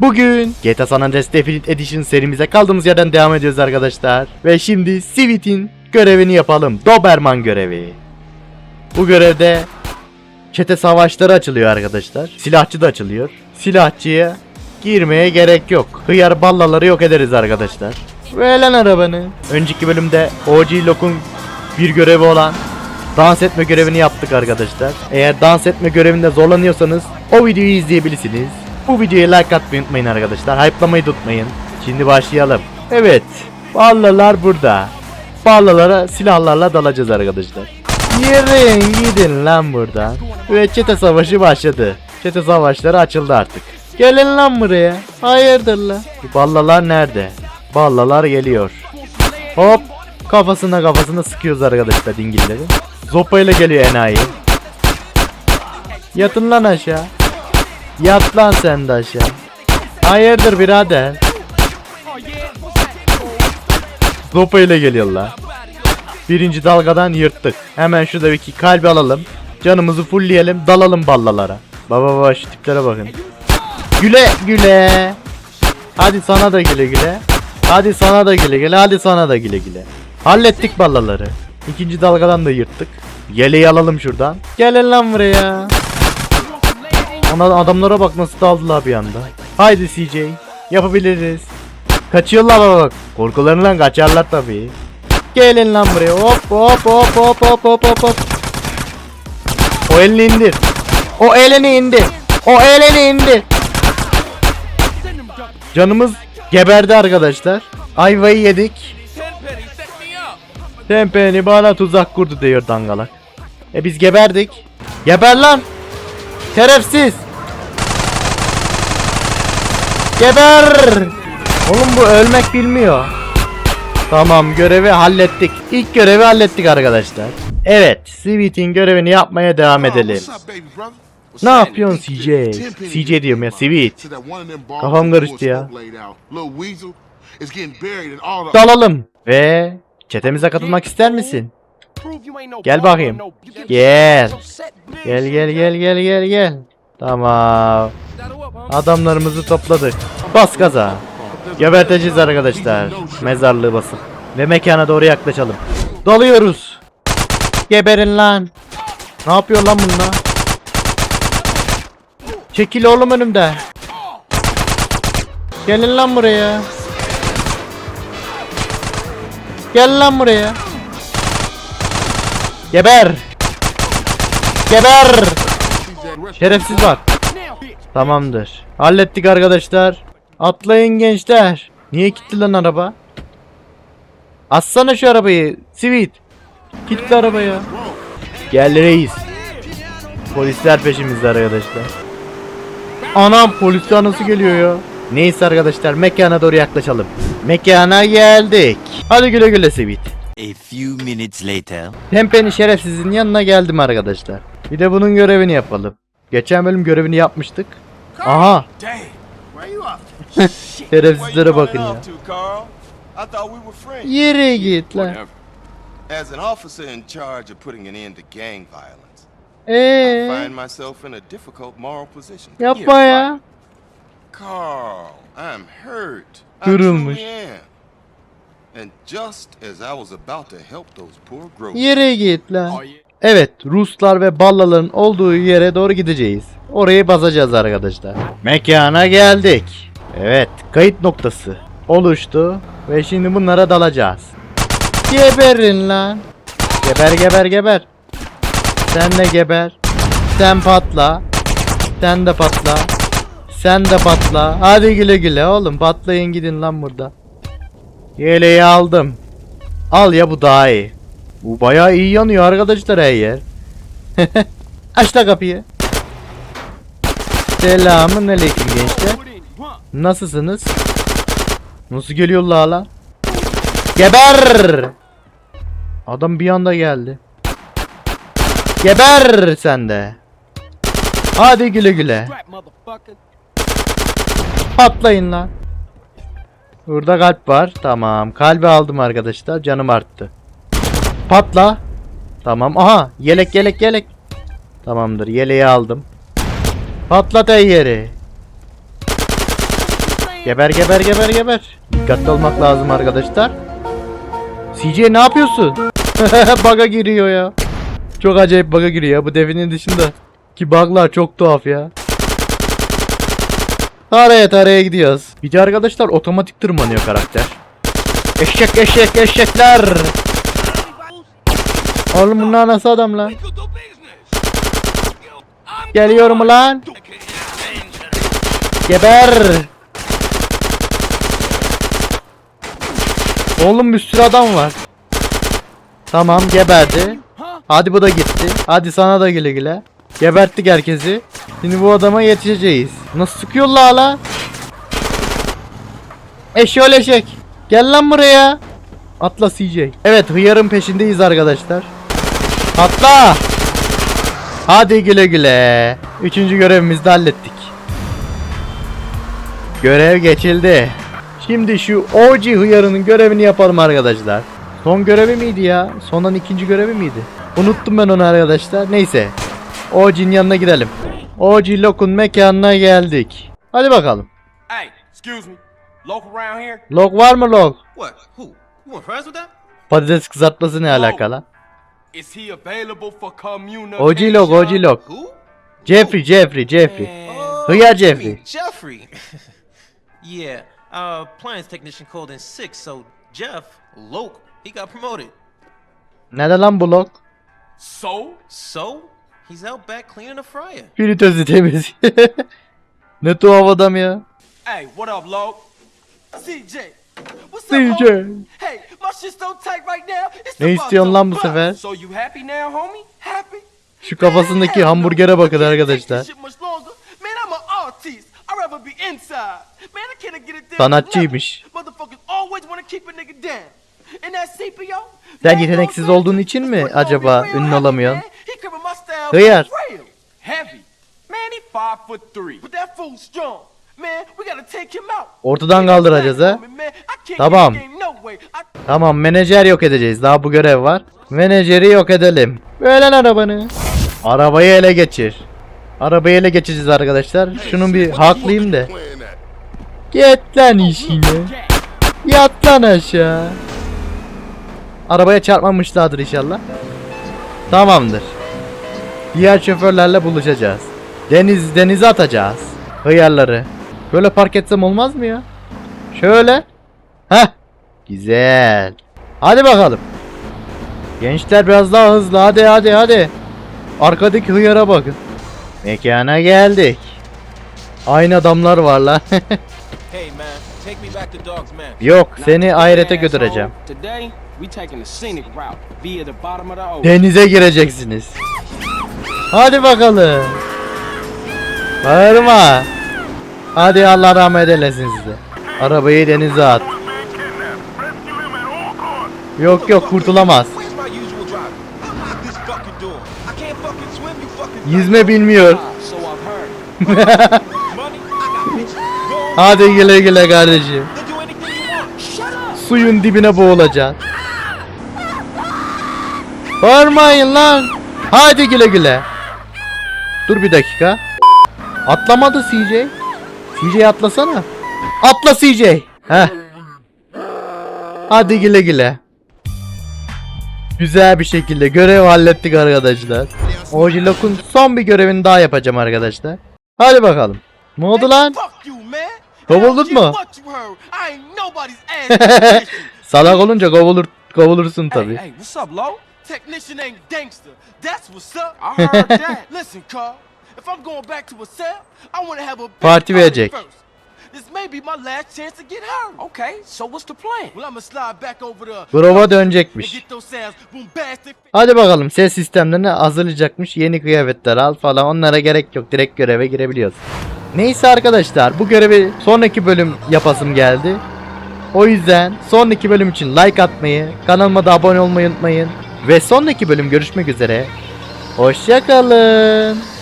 Bugün GTA San Andreas Definitive Edition serimize kaldığımız yerden devam ediyoruz arkadaşlar. Ve şimdi Sivit'in görevini yapalım. Doberman görevi. Bu görevde çete savaşları açılıyor arkadaşlar. Silahçı da açılıyor. Silahçıya girmeye gerek yok. Hıyar ballaları yok ederiz arkadaşlar. Ve lan arabanı. Önceki bölümde OG Lock'un bir görevi olan dans etme görevini yaptık arkadaşlar. Eğer dans etme görevinde zorlanıyorsanız o videoyu izleyebilirsiniz. Bu videoya like atmayı unutmayın arkadaşlar. Hype'lamayı unutmayın. Şimdi başlayalım. Evet. Ballalar burada. Ballalara silahlarla dalacağız arkadaşlar. Yürüyün gidin lan buradan. Ve çete savaşı başladı. Çete savaşları açıldı artık. Gelin lan buraya. Hayırdır lan. Ballalar nerede? Ballalar geliyor. Hop. Kafasına kafasına sıkıyoruz arkadaşlar dingilleri. Zopayla geliyor enayi. Yatın lan aşağı. Yat lan sen de aşağı. Hayırdır birader. Zopayla geliyorlar. Birinci dalgadan yırttık. Hemen şurada bir iki kalbi alalım. Canımızı fullleyelim. Dalalım ballalara. Baba baba şu tiplere bakın. Güle güle. Hadi sana da güle güle. Hadi sana da güle güle. Hadi sana da güle güle. Hallettik ballaları. İkinci dalgadan da yırttık. Yeleği alalım şuradan. Gelin lan buraya. Ana adamlara bak nasıl daldılar bir anda. Haydi CJ. Yapabiliriz. Kaçıyorlar bak. Korkularından kaçarlar tabii. Gelin lan buraya. Hop hop hop hop hop hop hop hop. O elini indir. O elini indir. O elini indir. Canımız geberdi arkadaşlar. Ayvayı yedik. Tempeni bana tuzak kurdu diyor dangalak. E biz geberdik. Geber lan. Şerefsiz. Geber. Oğlum bu ölmek bilmiyor. Tamam görevi hallettik. İlk görevi hallettik arkadaşlar. Evet, Sweet'in görevini yapmaya devam edelim. Ne yapıyorsun CJ? CJ diyorum ya, Sweet. Kafam karıştı ya. Dalalım. Ve çetemize katılmak ister misin? Gel bakayım. Gel. Gel gel gel gel gel gel. Tamam. Adamlarımızı topladık. Bas gaza. Geberteceğiz arkadaşlar. Mezarlığı basıp. Ve mekana doğru yaklaşalım. Dalıyoruz. Geberin lan. Ne yapıyor lan bunlar? Çekil oğlum önümden. Gelin lan buraya. Gel lan buraya. Geber. Geber. Şerefsiz bak. Tamamdır. Hallettik arkadaşlar. Atlayın gençler. Niye kilitli lan araba? Assana şu arabayı. Sweet. Kilitli arabaya. Gel reis. Polisler peşimizde arkadaşlar. Anam polisler nasıl geliyor ya? Neyse arkadaşlar mekana doğru yaklaşalım. Mekana geldik. Hadi güle güle Sweet. A few minutes later. Tempe'nin şerefsizin yanına geldim arkadaşlar. Bir de bunun görevini yapalım. Geçen bölüm görevini yapmıştık. Aha şerefsizlere bakın ya. I. Yere git lan. As an officer in charge of putting an end to gang violence, I Eee find myself in a difficult moral position. yapma ya. Carl, I'm hurt. I Kırılmış. And just as I was about to help those poor groups, Yere git lan. Evet Ruslar ve Ballaların olduğu yere doğru gideceğiz. Orayı basacağız arkadaşlar. Mekana geldik. Evet kayıt noktası oluştu ve şimdi bunlara dalacağız. Geberin lan. Geber geber geber. Sen de geber. Sen patla. Sen de patla. Sen de patla. Hadi güle güle oğlum patlayın gidin lan burada. Yeleği aldım. Al ya bu daha iyi. Bu bayağı iyi yanıyor arkadaşlar her yer. Aç da kapıyı. Selamun aleyküm gençler. Nasılsınız? Nasıl geliyorlar lan? Geber! Adam bir anda geldi. Geber sen de. Hadi güle güle. Patlayın lan. Burada kalp var. Tamam. Kalbi aldım arkadaşlar. Canım arttı. Patla. Tamam. Aha. Yelek yelek yelek. Tamamdır. Yeleği aldım. Patlat ey yeri. Geber geber geber geber. Dikkatli olmak lazım arkadaşlar. CJ ne yapıyorsun? bug'a giriyor ya. Çok acayip bug'a giriyor ya. Bu devinin dışında. Ki bug'lar çok tuhaf ya. Taraya taraya gidiyoruz. Bir de arkadaşlar otomatik tırmanıyor karakter. Eşek eşek eşekler. Oğlum bunlar nasıl adam lan? Geliyorum lan. Geber. Oğlum bir sürü adam var. Tamam geberdi. Hadi bu da gitti. Hadi sana da güle güle. Geberttik herkesi. Şimdi bu adama yetişeceğiz. Nasıl sıkıyorlar hala? Eşyol eşek. Gel lan buraya. Atla CJ. Evet hıyarın peşindeyiz arkadaşlar. Atla. Hadi güle güle. Üçüncü görevimizi de hallettik. Görev geçildi. Şimdi şu OG hıyarının görevini yapalım arkadaşlar. Son görevi miydi ya? Sondan ikinci görevi miydi? Unuttum ben onu arkadaşlar. Neyse. OG'nin yanına gidelim. OG Lok'un mekanına geldik. Hadi bakalım. Hey, excuse me. Local around here? Lok var mı Lok? What? Who? You want friends with that? Patates kızartması ne alakalı? Is he available for communication? OG Lok, OG Lok. Who? Jeffrey, Jeffrey, Jeffrey. Oh, Hıyar you Jeffrey. Jeffrey. yeah. Uh, appliance technician called in sick, so Jeff, Loke, he got promoted. Nerede lan bu Lok? So? So he's out back cleaning the fryer. Fritözü temiz. ne tuhaf adam ya. Hey, what up, Loke? CJ. What's CJ. up, homie? Hey, my shit's so tight right now. It's Ne istiyorsun lan bu sefer? So you happy now, homie? Happy? Şu kafasındaki hamburgere bakın I can't arkadaşlar. take this shit much longer. Man, I'm an artist. I'd rather be inside. Man, I can't get it down. Sanatçıymış. Sen yeteneksiz olduğun için mi acaba ünlü olamıyorsun? Hıyar. Hıyar. Heavy. Man, he five foot three. But that fool strong. Man, we gotta take him out. Ortadan kaldıracağız ha. Tamam. Tamam menajer yok edeceğiz. Daha bu görev var. Menajeri yok edelim. Lan arabanı. Arabayı ele geçir. Arabayı ele geçeceğiz arkadaşlar. Şunun bir haklayayım da. Git lan işine. Yat lan aşağı. Arabaya çarpmamışlardır inşallah. Tamamdır. Diğer şoförlerle buluşacağız. Deniz denize atacağız. Hıyarları. Böyle park etsem olmaz mı ya? Şöyle. Heh. Güzel. Hadi bakalım. Gençler biraz daha hızlı. Hadi hadi hadi. Arkadaki hıyara bakın. Mekana geldik. Aynı adamlar var lan. Yok seni ahirete götüreceğim. Denize gireceksiniz. Hadi bakalım. Bağırma. Hadi Allah rahmet eylesin size. Arabayı denize at. Yok yok kurtulamaz. Where's my usual driver? What is this fucking doing? I can't fucking swim, you fucking Yüzme bilmiyor. Hadi güle güle kardeşim. Suyun dibine boğulacaksın. Bağırmayın lan. Hadi güle güle. Dur bir dakika. Atlamadı CJ. CJ atlasana. Atla CJ. Heh. Hadi güle güle. Güzel bir şekilde görev hallettik arkadaşlar. Ojilok'un son bir görevini daha yapacağım arkadaşlar. Hadi bakalım. Ne oldu lan? Kovuldun mu? Salak olunca kovulur, kovulursun tabi. Technician ain't gangster. That's what's up. I heard that. Listen, Carl. If I'm going back to a cell, I want to have a big Parti verecek. first. This may be my last chance to get hurt. Okay, so what's the plan? Well, I'ma slide back over the Grova dönecekmiş. Hadi bakalım ses sistemlerini hazırlayacakmış. Yeni kıyafetler al falan onlara gerek yok. Direkt göreve girebiliyoruz. Neyse arkadaşlar bu görevi sonraki bölüm yapasım geldi. O yüzden sonraki bölüm için like atmayı, kanalıma da abone olmayı unutmayın. Ve sonraki bölüm görüşmek üzere. Hoşçakalın.